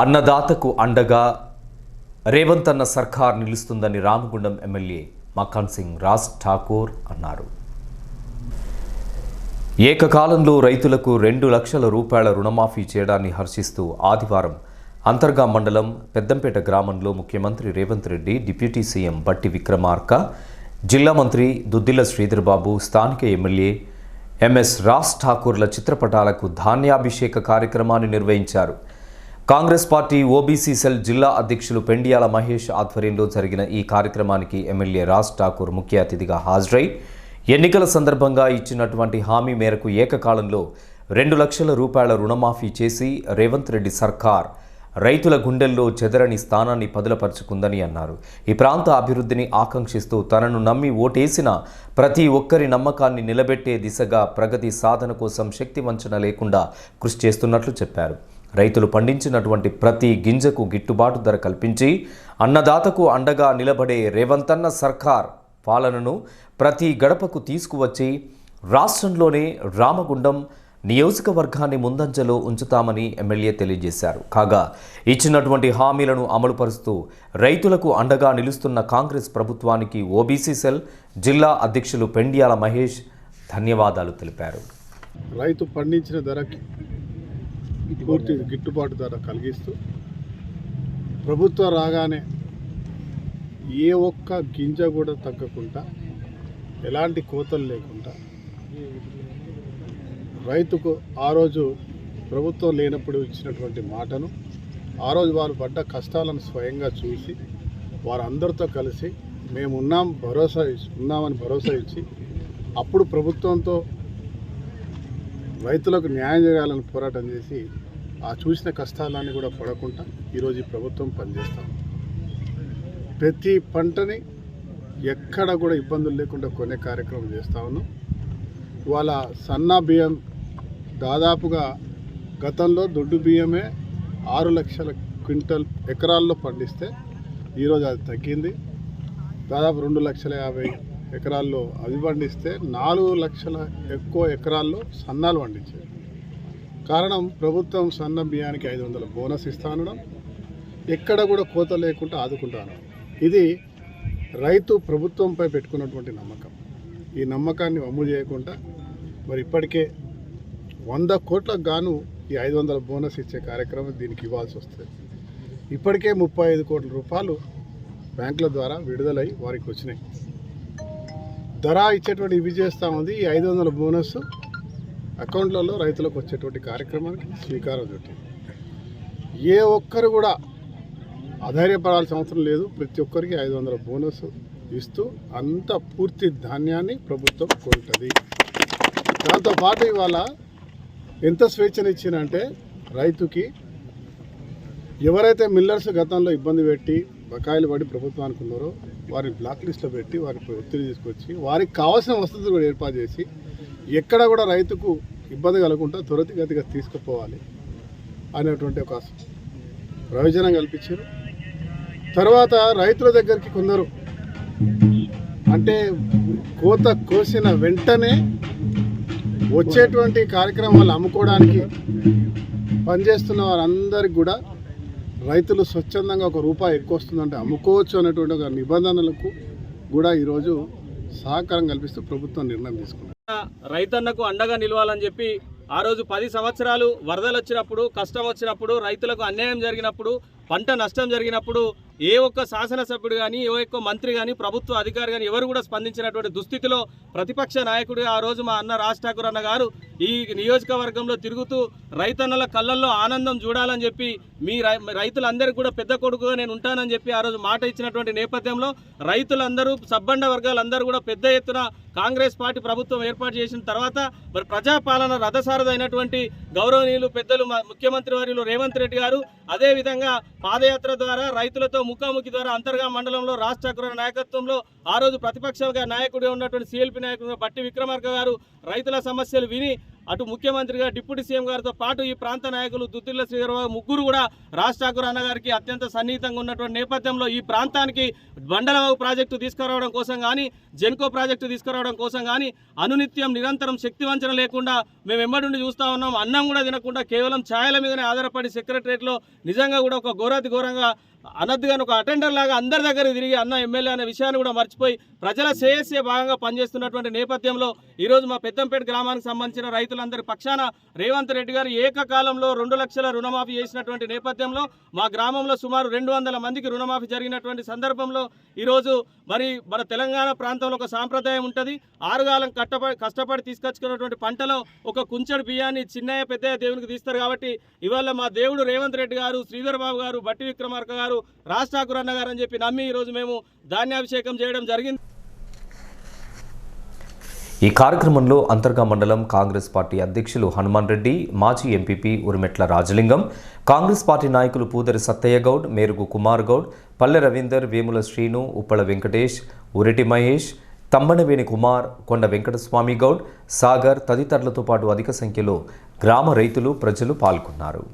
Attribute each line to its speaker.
Speaker 1: అన్నదాతకు అండగా రేవంత్ అన్న సర్కార్ నిలుస్తుందని రామగుండం ఎమ్మెల్యే మకాన్ సింగ్ రాజ్ ఠాకూర్ అన్నారు. ఏకకాలంలో రైతులకు రెండు లక్షల రూపాయల రుణమాఫీ చేయడాన్ని హర్షిస్తూ ఆదివారం అంతర్గా మండలం పెద్దంపేట గ్రామంలో ముఖ్యమంత్రి రేవంత్ రెడ్డి డిప్యూటీ సీఎం బట్టి విక్రమార్క జిల్లా మంత్రి దుద్దిల శ్రీధర్బాబు స్థానిక ఎమ్మెల్యే ఎంఎస్ రాజ్ ఠాకూర్ల చిత్రపటాలకు ధాన్యాభిషేక కార్యక్రమాన్ని నిర్వహించారు. కాంగ్రెస్ పార్టీ ఓబీసీ సెల్ జిల్లా అధ్యక్షులు పెండియాల మహేష్ ఆధ్వర్యంలో జరిగిన ఈ కార్యక్రమానికి ఎమ్మెల్యే రాజ్ ఠాకూర్ ముఖ్య అతిథిగా హాజరై ఎన్నికల సందర్భంగా ఇచ్చినటువంటి హామీ మేరకు ఏకకాలంలో రెండు లక్షల రూపాయల రుణమాఫీ చేసి రేవంత్ రెడ్డి సర్కార్ రైతుల గుండెల్లో చెదరని స్థానాన్ని పదులపరుచుకుందని అన్నారు. ఈ ప్రాంత అభివృద్ధిని ఆకాంక్షిస్తూ తనను నమ్మి ఓటేసిన ప్రతి ఒక్కరి నమ్మకాన్ని నిలబెట్టే దిశగా ప్రగతి సాధన కోసం శక్తి వంచన లేకుండా కృషి చేస్తున్నట్లు చెప్పారు. రైతులు పండించినటువంటి ప్రతి గింజకు గిట్టుబాటు ధర కల్పించి అన్నదాతకు అండగా నిలబడే రేవంతన్న సర్కార్ పాలనను ప్రతి గడపకు తీసుకువచ్చి రాష్ట్రంలోనే రామగుండం నియోజకవర్గాన్ని ముందంజలో ఉంచుతామని ఎమ్మెల్యే తెలియజేశారు. కాగా ఇచ్చినటువంటి హామీలను అమలుపరుస్తూ రైతులకు అండగా నిలుస్తున్న కాంగ్రెస్ ప్రభుత్వానికి ఓబీసీ సెల్ జిల్లా అధ్యక్షులు పెండియాల మహేష్ ధన్యవాదాలు తెలిపారు.
Speaker 2: రైతు పండించిన ధరకి పూర్తి గిట్టుబాటు ధర కలిగిస్తూ ప్రభుత్వం రాగానే ఏ ఒక్క గింజ కూడా తగ్గకుండా ఎలాంటి కోతలు లేకుండా రైతుకు ఆ రోజు ప్రభుత్వం లేనప్పుడు ఇచ్చినటువంటి మాటను ఆ రోజు వారు పడ్డ కష్టాలను స్వయంగా చూసి వారందరితో కలిసి మేము ఉన్నాం భరోసా ఇచ్చి ఉన్నామని భరోసా ఇచ్చి అప్పుడు ప్రభుత్వంతో రైతులకు న్యాయం చేయాలని పోరాటం చేసి ఆ చూసిన కష్టాలన్నీ కూడా పడకుండా ఈరోజు ఈ ప్రభుత్వం పనిచేస్తాం ప్రతి పంటని ఎక్కడ కూడా ఇబ్బందులు లేకుండా కొనే కార్యక్రమం చేస్తూ ఉన్నాం. ఇవాళ సన్న బియ్యం దాదాపుగా గతంలో దొడ్డు బియ్యమే ఆరు లక్షల క్వింటల్ ఎకరాల్లో పండిస్తే ఈరోజు అది తగ్గింది. దాదాపు రెండు లక్షల యాభై ఎకరాల్లో అది పండిస్తే నాలుగు లక్షల ఎక్కువ ఎకరాల్లో సన్నాలు పండించారు. కారణం ప్రభుత్వం సన్న బియ్యానికి ఐదు వందల బోనస్ ఇస్తానడం. ఎక్కడ కూడా కోత లేకుండా ఆదుకుంటాను. ఇది రైతు ప్రభుత్వంపై పెట్టుకున్నటువంటి నమ్మకం. ఈ నమ్మకాన్ని అమలు చేయకుండా మరి ఇప్పటికే వంద కోట్లకు గాను ఈ ఐదు వందల బోనస్ ఇచ్చే కార్యక్రమం దీనికి ఇవ్వాల్సి వస్తుంది. ఇప్పటికే ముప్పై ఐదు కోట్ల రూపాయలు బ్యాంకుల ద్వారా విడుదలై వారికి వచ్చినాయి. ధర ఇచ్చేటువంటి ఇవి చేస్తూ ఉంది. ఈ ఐదు వందల బోనస్ అకౌంట్లలో రైతులకు వచ్చేటువంటి కార్యక్రమానికి స్వీకారం చుట్టింది. ఏ ఒక్కరు కూడా అధైర్యపడాల్సిన అవసరం లేదు. ప్రతి ఒక్కరికి ఐదు వందల బోనస్ ఇస్తూ అంత పూర్తి ధాన్యాన్ని ప్రభుత్వం కొంటుంది. దాంతోపాటు ఇవాళ ఎంత స్వేచ్ఛనిచ్చిందంటే రైతుకి ఎవరైతే మిల్లర్స్ గతంలో ఇబ్బంది పెట్టి బకాయిలు పడి ప్రభుత్వానికి ఉన్నారో వారిని బ్లాక్ లిస్ట్లో పెట్టి వారికి ఒత్తిడి తీసుకొచ్చి వారికి కావాల్సిన వసతులు కూడా ఏర్పాటు చేసి ఎక్కడ కూడా రైతుకు ఇబ్బంది కలగకుండా త్వరితగతిగా తీసుకుపోవాలి అనేటువంటి ఒక ప్రయోజనం కల్పించారు. తర్వాత రైతుల దగ్గరికి కొందరు అంటే కోత కోసిన వెంటనే వచ్చేటువంటి కార్యక్రమాలు అమ్ముకోవడానికి పనిచేస్తున్న వారందరికి కూడా రైతులు స్వచ్ఛందంగా ఒక రూపాయి ఎక్కువ వస్తుందంటే అమ్ముకోవచ్చు అనేటువంటి ఒక నిబంధనలకు కూడా ఈరోజు సహకారం కల్పిస్తూ ప్రభుత్వం నిర్ణయం తీసుకుంది
Speaker 3: రైతన్నకు అండగా నిలవాలని చెప్పి ఆ రోజు పది సంవత్సరాలు వరదలు వచ్చినప్పుడు కష్టం వచ్చినప్పుడు రైతులకు అన్యాయం జరిగినప్పుడు పంట నష్టం జరిగినప్పుడు ఏ ఒక్క శాసనసభ్యుడు కానీ ఏ ఒక్క మంత్రి కానీ ప్రభుత్వ అధికారి కానీ ఎవరు కూడా స్పందించినటువంటి దుస్థితిలో ప్రతిపక్ష నాయకుడిగా ఆ రోజు మా అన్న రాజ్ ఠాకూర్ అన్న గారు ఈ నియోజకవర్గంలో తిరుగుతూ రైతన్నల కళ్ళల్లో ఆనందం చూడాలని చెప్పి మీ రై రైతులందరికీ కూడా పెద్ద కొడుకుగా నేను ఉంటానని చెప్పి ఆ రోజు మాట ఇచ్చినటువంటి నేపథ్యంలో రైతులందరూ సబ్బండ వర్గాలందరూ కూడా పెద్ద ఎత్తున కాంగ్రెస్ పార్టీ ప్రభుత్వం ఏర్పాటు చేసిన తర్వాత మరి ప్రజాపాలన రథసారదైనటువంటి గౌరవనీయులు పెద్దలు ముఖ్యమంత్రి వారిలో రేవంత్ రెడ్డి గారు అదేవిధంగా పాదయాత్ర ద్వారా రైతులతో ముఖాముఖి ద్వారా అంతర్గా మండలంలో రాష్ట్ర ఠాకూర్ నాయకత్వంలో ఆ రోజు ప్రతిపక్షంగా నాయకుడిగా ఉన్నటువంటి సిఎల్పి నాయకుడు బట్టి విక్రమార్క గారు రైతుల సమస్యలు విని అటు ముఖ్యమంత్రిగా డిప్యూటీ సీఎం గారితో పాటు ఈ ప్రాంత నాయకులు దుద్దిల్ల శ్రీధరరావు ముగ్గురు కూడా రాజ్ ఠాకూర్ అన్నగారికి అత్యంత సన్నిహితంగా ఉన్నటువంటి నేపథ్యంలో ఈ ప్రాంతానికి బండలవాగు ప్రాజెక్టు తీసుకురావడం కోసం కానీ జెన్కో ప్రాజెక్టు తీసుకురావడం కోసం కానీ అనునిత్యం నిరంతరం శక్తి వంచన లేకుండా మేము ఎమ్మడి చూస్తూ ఉన్నాం. అన్నం కూడా తినకుండా కేవలం ఛాయల మీదనే ఆధారపడి సెక్రటరేట్లో నిజంగా కూడా ఒక ఘోరాతి ఘోరంగా అనద్దుగా ఒక అటెండర్ లాగా అందరి దగ్గర తిరిగి అన్న ఎమ్మెల్యే అనే విషయాన్ని కూడా మర్చిపోయి ప్రజల శ్రేయస్సే భాగంగా పనిచేస్తున్నటువంటి నేపథ్యంలో ఈరోజు మా పెద్దంపేట గ్రామానికి సంబంధించిన రైతులందరి పక్షాన రేవంత్ రెడ్డి గారు ఏకకాలంలో రెండు లక్షల రుణమాఫీ చేసినటువంటి నేపథ్యంలో మా గ్రామంలో సుమారు రెండు వందల మందికి రుణమాఫీ జరిగినటువంటి సందర్భంలో ఈరోజు మరి మన తెలంగాణ ప్రాంతంలో ఒక సాంప్రదాయం ఉంటుంది. ఆరుగాలం కట్టపడి కష్టపడి తీసుకొచ్చుకున్నటువంటి పంటలో ఒక కుంచెడు బియ్యాన్ని చిన్నయ్య పెద్దయ్య దేవునికి తీస్తారు కాబట్టి ఇవాళ మా దేవుడు రేవంత్ రెడ్డి గారు శ్రీధర్ బాబు గారు బట్టి విక్రమార్క గారు రాజ్ ఠాకూర్ అన్న గారు అని చెప్పి నమ్మి ఈరోజు మేము ధాన్యాభిషేకం చేయడం జరిగింది.
Speaker 1: ఈ కార్యక్రమంలో అంతర్గా మండలం కాంగ్రెస్ పార్టీ అధ్యక్షులు హనుమాన్ రెడ్డి మాజీ ఎంపీపీ ఉరిమెట్ల రాజలింగం కాంగ్రెస్ పార్టీ నాయకులు పూదరి సత్తయ్య గౌడ్ మేరుగు కుమార్ గౌడ్ పల్లె రవీందర్ వేముల శ్రీను ఉప్పల వెంకటేష్ ఉరిటి మహేష్ తమ్మనవేణి కుమార్ కొండ వెంకటస్వామి గౌడ్ సాగర్ తదితరులతో పాటు అధిక సంఖ్యలో గ్రామ రైతులు ప్రజలు పాల్గొన్నారు.